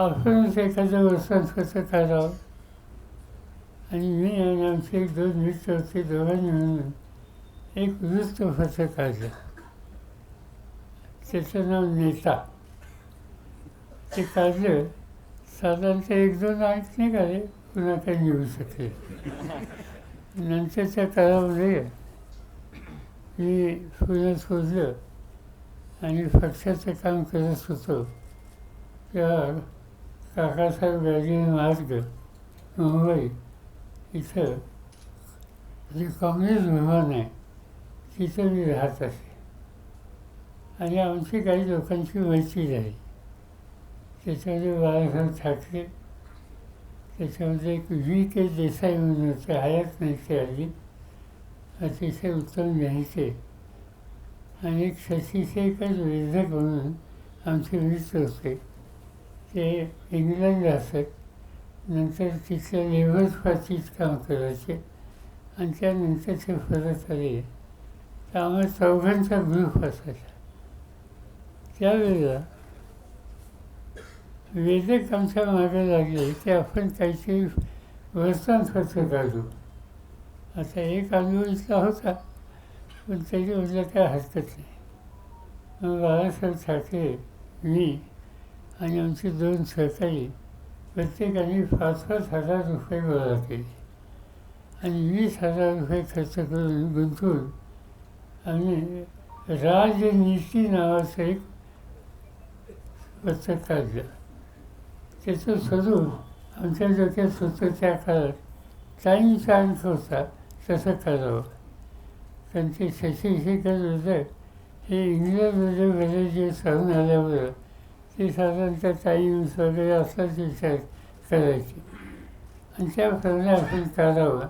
आपणच एखादं वर्षात कसं करावं आणि मी आणि आमचे एक दोन मित्र होते दोघांनी म्हणून एक वृत्तपत्र काढलं त्याचं नाव नेता ते काढलं साधारणतः एक दोन अंक निघाले पुन्हा काही निघू शकले नंतरच्या काळामध्ये मी पुण्यात शोधलं आणि पक्षाचं काम करत होतो तेव्हा काकासाहेब गाडगे मार्ग मुंबई इथं जे काँग्रेस भवन आहे तिथं मी राहत असे. आणि आमची काही लोकांची मैत्री झाली. त्याच्यामध्ये बाळासाहेब ठाकरे त्याच्यामध्ये एक व्ही के देसाई म्हणून होते हयात नाही ते आली अतिशय उत्तम लिहायचे आणि एक शशिशेखर वेधक म्हणून आमचे मित्र होते. ते इंग्लंडला असत नंतर तिथल्या लेबर पार्टीत काम करायचे. आणि त्यानंतर ते परत आले. तर आम्हाला चौघांचा ग्रुप असायचा. त्यावेळेला वेदक आमच्या मागे लागले की आपण काहीतरी वर्तमानपत्र काढू. आता एक आंदोलनचा होता पण तरी काय हरकत नाही. मग बाळासाहेब ठाकरे मी आणि आमचे दोन सहकारी प्रत्येकाने पाच पाच हजार रुपये गोळा केले आणि वीस हजार रुपये खर्च करून गुंतवून आम्ही राजनीती नावाचं एक पत्रक काढलं. त्याचं स्वरूप आमच्या डोक्यात होतं त्या काळात. टाईम अंक होता तसं करावं. कारण ते शशिशेखर होतं हे इंग्रज बरेच जे राहून आल्यामुळं ते साधारणतः टाईम्स वगैरे असाच विचार करायचे. आणि त्याप्रमाणे आपण करावं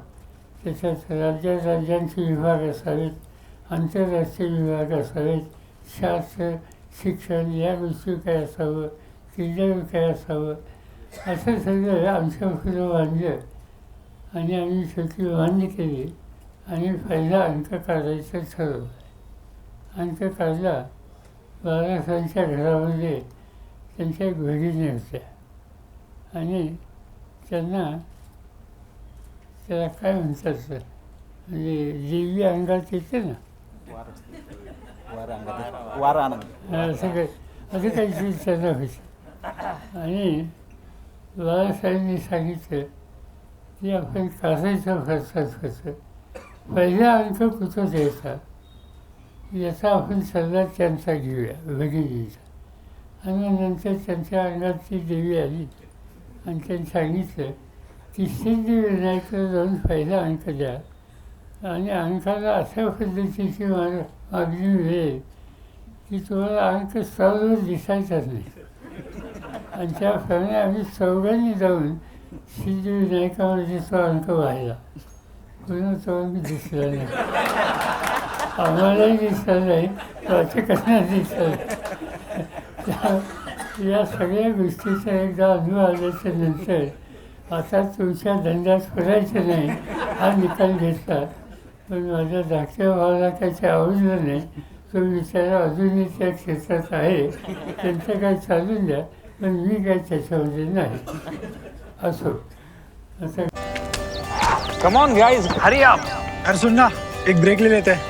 त्याच्यात राज्या राज्यांचे विभाग असावेत आंतरराष्ट्रीय विभाग असावेत शास्त्र शिक्षण या गोष्टी काय असावं क्रीडा काय असावं असं सगळं आमच्या फुलं बांधलं आणि आम्ही शेवटी मान्य केली. आणि पहिला अंक काढायचं ठरवलं. अंक काढला. बाळासाहेबांच्या घरामध्ये त्यांच्या भगिनी होत्या आणि त्यांना त्याला काय म्हणतात ते? म्हणजे देवी अंगात येते ना? असं काही असं काहीतरी त्यांना व्हायचं आणि बाळासाहेबांनी सांगितलं की आपण काढायचं खर्चात खर्च पहिला अंक कुठं द्यायचा? याचा आपण सल्ला त्यांचा घेऊया भगिनीचा. आणि नंतर त्यांच्या अंगात ती देवी आली. आणि त्यांनी सांगितलं की सिद्धिविनायकाला जाऊन पहिला अंक द्या. आणि अंकाला अशा पद्धतीची माग मागणी मिळेल की तुम्हाला अंक सर्व दिसायचाच नाही. आणि त्याप्रमाणे आम्ही चौघांनी जाऊन सिद्धिविनायकामध्ये तो अंक व्हायला पुन्हा तो अंक दिसला नाही. आम्हालाही दिसला नाही वाचकांना दिसला नाही? या सगळ्या गोष्टीचा एकदा अनुभव आल्याच्यानंतर आता तुमच्या धंद्यात पडायचं नाही हा निकाल घेतला. पण माझ्या धाकट्या भावाला काही आवडलं नाही तो बिचारा अजूनही त्या क्षेत्रात आहे. त्यांचं काही चालून द्या पण मी काही त्याच्यामध्ये नाही. असो. असं कम ऑन गाइस हरी आप अरे सुन ना एक ब्रेक ले लेते. हैं